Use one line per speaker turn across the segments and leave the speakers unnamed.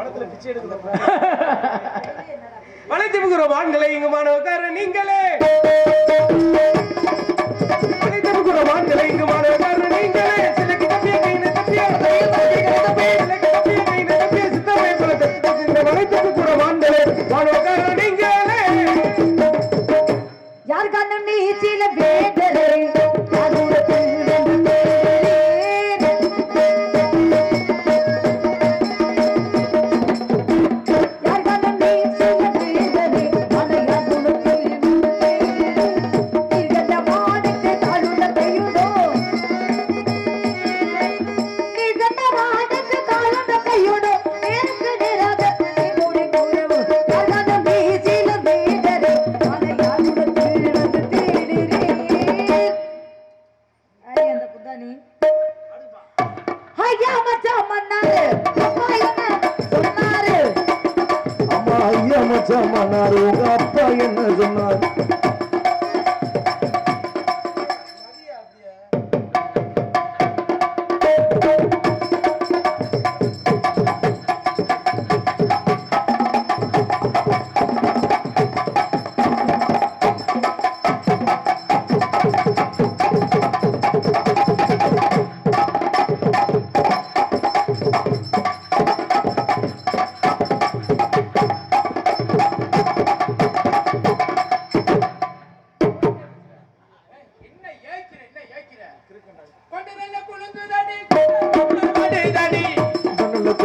வளைத்து படத்துல ஆண்களை எடுக்கிற
வளைத்திருக்கிற இங்கு மாணவக்கார நீங்களே. வளைத்திருக்கிற வான்களை இங்கு
மாணவ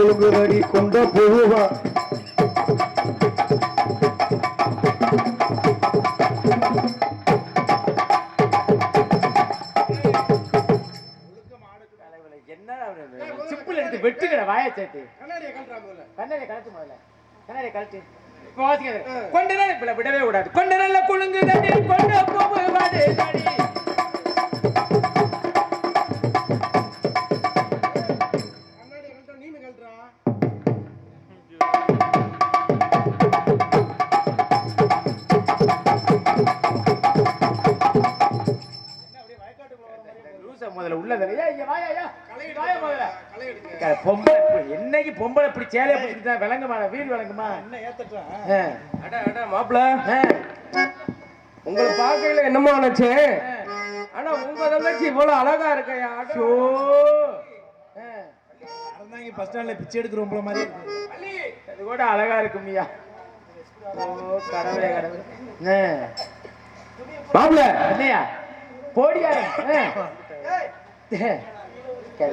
கொழுங்குதடி கொண்ட புழுவா.
என்ன சிப்பிள் எடுத்து வெட்டுக்கிற வாயை சேர்த்து.
கண்ணாடியை கழட்டுறா முதல்ல.
கண்ணாடியை கழட்டு முதல்ல. கண்ணாடியை கழட்டு. இப்ப விடவே கூடாது. கொண்டு நல்ல குழுங்கு தடி. கொண்டு போவு பொம்பளை என்னைக்கு பொம்பளை இப்படி சேலையை பிடிச்சிட்டு தான் விளங்குமா வீடு விளங்குமா
என்ன ஏத்தட்டா.
அட அட மாப்பிள
ஆ.
உங்களை பார்க்கையில என்னமோ நினைச்சேன் ஆனா உங்க தங்கச்சி இவ்வளவு அழகா இருக்கையா?
ஷோ. ஆ.
அறந்தாங்க பஸ் ஸ்டாண்ட்ல பிச்சை எடுக்கிறவங்கள மாதிரி இருக்கு.
அது கூட அழகா இருக்குமியா ஓ கடவுளே கடவுளே. ஆ.
மாப்பிள
என்னையா போடியா ஆ.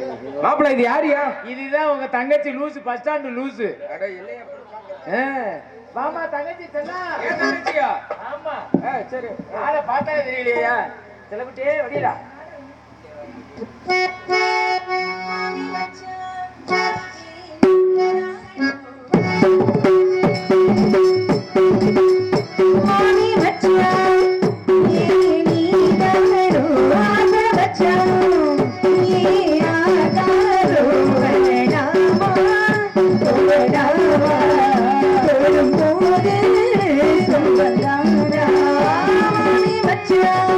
மாப்பிள இது யாரியா?
இதுதான் உங்க தங்கச்சி லூசு பஸ் ஸ்டாண்டு லூசு. வாமா தங்கச்சி
தங்கச்சியா?
ஆமா.
ஆ, சரி.
ஆளை பார்த்தா தெரியலையா. செலவிட்டே வடிடா
மாமி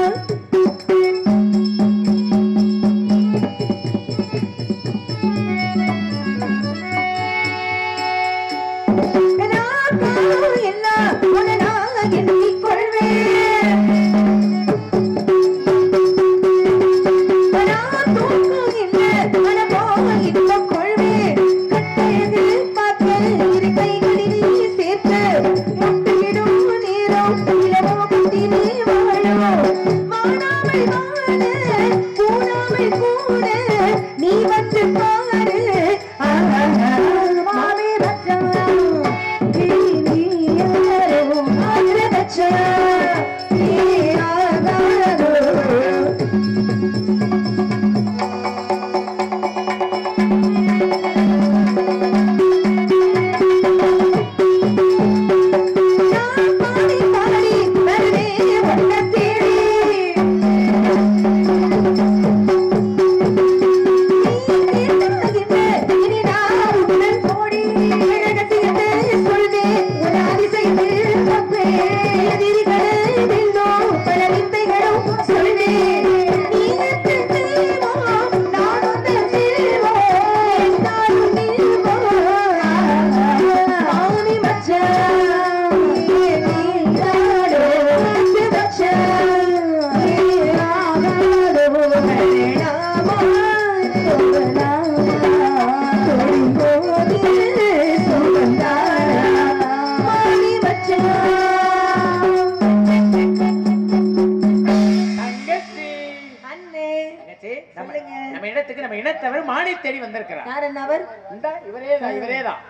மானை தேடி வந்திருக்கிறார்
யார் என்ன அவர்?
இந்த இவரே தான் இவரே தான்.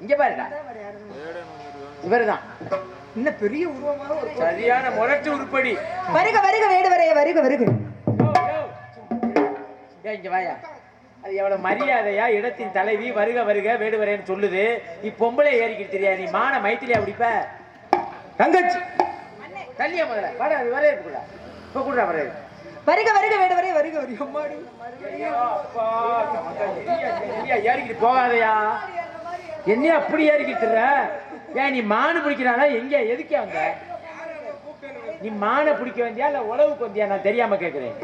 இங்க பாருடா. இவர்தான்.
என்ன பெரிய உருவமாக ஒரு
சரியான முரட்டு உருப்படி.
வருக வருக வேடுவரைய வருக வருக
ஏய், இங்க வாயா. அது எவ்வளவு மரியாதையா இடத்தின் தலைவி வருக வருக வேடுவரேன்னு சொல்லுது. நீ பொம்பளை ஏறிக்கிட்டு தெரியா? நீ மான மைத்திலியா பிடிப்ப? தங்கச்சி. தள்ளியா முதல்ல? வாடா அது வரே கூட இப்ப கூட வரே
வருக வருக வேடுவரைய வருக வருக அம்மாடி.
ஏறிக்கிட்டு போகாதயா. என்ன அப்படி ஏறிக்கிட்டு இருக்க? ஏன் நீ மானு பிடிக்கிறானா எங்க எதுக்கே வந்த நீ மானை பிடிக்க வந்தியா இல்ல உழவுக்கு வந்தியா? நான் தெரியாம கேக்குறேன்.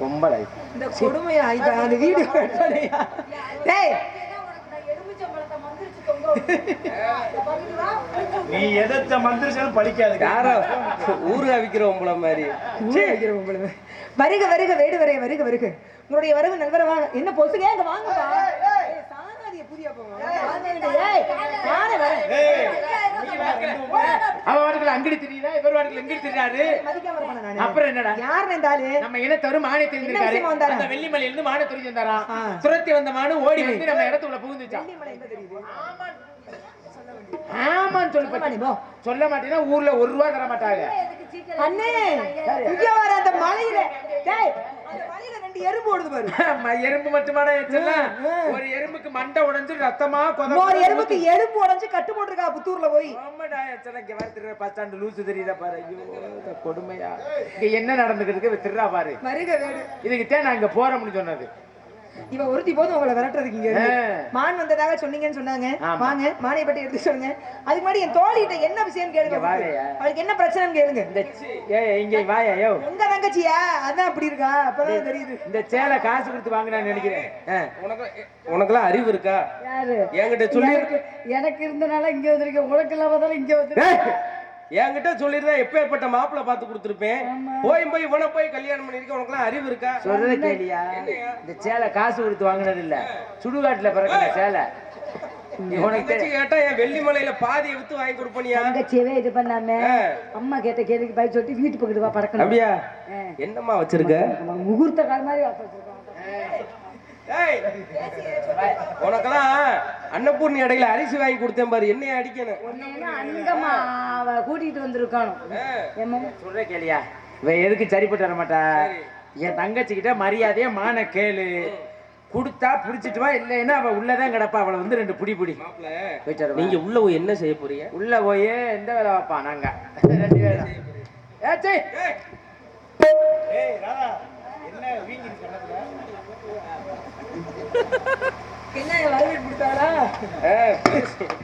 பொம்பளை
இந்த கொடுமையா இது வீடு கட்டலையா? டேய்
நீ எதிர்த்த மந்திரிச்சாலும் பழிக்காது
யாரோ? ஊரு அவிக்கிற உங்கள மாதிரி.
உங்களுக்கு. வருக வருக வேடுவரைய வருக வருக. உங்களுடைய வரவு நல்வரவாக என்ன பொசுங்க இங்க வாங்கப்பா. ஏய், சாணாதிய புதிய போங்க.
அவன் வாட்டுக்குள்ள அங்கடி தெரியுதா இவர் எங்கடி? அப்புறம் என்னடா
யாருன்னு இந்த ஆளு?
நம்ம இனத்தவரு மானை தெரிஞ்சிருக்காரு? அந்த வெள்ளிமலையில இருந்து மானை தெரிஞ்சு வந்தாராம்
ஆ.
துரத்தி வந்த மானு ஓடி வந்து நம்ம இடத்துக்குள்ள புகுந்துச்சான்? ஆமான்னு சொல்லு
சொல்ல
மாட்டேன்னா ஊர்ல ஒரு ரூபா தர மாட்டாங்க.
அண்ணே இங்க வர அந்த மலையில டேய் அந்த மலையில ரெண்டு எறும்பு ஓடுது பாரு.
எறும்பு மட்டுமாடா ஒரு எறும்புக்கு மண்டை உடைஞ்சு ரத்தமா கொத
ஒரு எறும்புக்கு எறும்பு உடைஞ்சு கட்டு போட்டிருக்கா புத்தூர்ல போய்.
ஆமாடா எச்சலாம் இங்க பஸ் ஸ்டாண்ட் லூசு தெரியுதா பாரு. ஐயோ கொடுமையா. இங்க என்ன நடந்துகிட்டு இருக்கு? பாரு.
வருக வேடு.
இதுகிட்டே நான் இங்க போறோம்னு சொன்னது.
இவ ஒருத்தி போதும் உங்களை விரட்டுறதுக்கு இங்க. மான் வந்ததாக சொன்னீங்கன்னு சொன்னாங்க. வாங்க மானை பற்றி எடுத்து சொல்லுங்க. அதுக்கு முன்னாடி என் தோழிகிட்ட என்ன விஷயம் கேளுங்க. அவளுக்கு என்ன பிரச்சனைன்னு கேளுங்க.
இங்க வாயா யோ.
உங்க தங்கச்சியா? அதான் அப்படி இருக்கா? அப்பதான் தெரியுது.
இந்த சேலை காசு கொடுத்து வாங்கினான்னு நினைக்கிறேன்.
உனக்கு உனக்கெல்லாம் அறிவு இருக்கா?
யாரு?
என்கிட்ட சொல்லி
எனக்கு எனக்கு இருந்தனால இங்க வந்திருக்கேன் உனக்கு இல்லாம தானே இங்க வந்து
ஏய், என்கிட்ட சொல்லிருந்தா எப்பேற்பட்ட மாப்பிள்ளை பார்த்து கொடுத்துருப்பேன். போய் போய் இவனை போய் கல்யாணம் பண்ணிருக்க உனக்கெல்லாம் அறிவு இருக்கா?
சொல்றத கேளியா? இந்த சேலை காசு கொடுத்து வாங்கினது இல்ல சுடுகாட்டுல பிறக்கிற சேலை. உனக்கு
வெள்ளிமலையில பாதியை வித்து வாங்கி கொடுப்பனியா?
தங்கச்சியவே இது பண்ணாம. அம்மா கேட்ட கேள்விக்கு பதில் சொல்லிட்டு வீட்டு பக்கத்து வா படக்கணும்.
அப்படியா என்னம்மா வச்சிருக்க?
முகூர்த்த கால் மாதிரி
உனக்கெல்லாம் அன்னபூர்ணி இடையில அரிசி வாங்கி கொடுத்தேன் பாரு என்னைய அடிக்கணும்
அங்கம்மா அவ கூட்டிட்டு வந்திருக்கானோ?
சொல்ற கேளியா இவ எதுக்கு சரிப்பட்டு வர மாட்டா? என் தங்கச்சி கிட்ட மரியாதையா மான கேளு. கொடுத்தா புடிச்சிட்டு வா இல்லைன்னா அவ உள்ளதான் கிடப்பா. அவளை வந்து ரெண்டு புடி புடி.
நீங்க உள்ள போய் என்ன செய்ய போறீங்க?
உள்ள போய் எந்த வேலை வைப்பா நாங்க? ரெண்டு பேரும் ஏச்சி
என்ன வீங்கி
என்ன வரவேற்பு கொடுத்தாளா?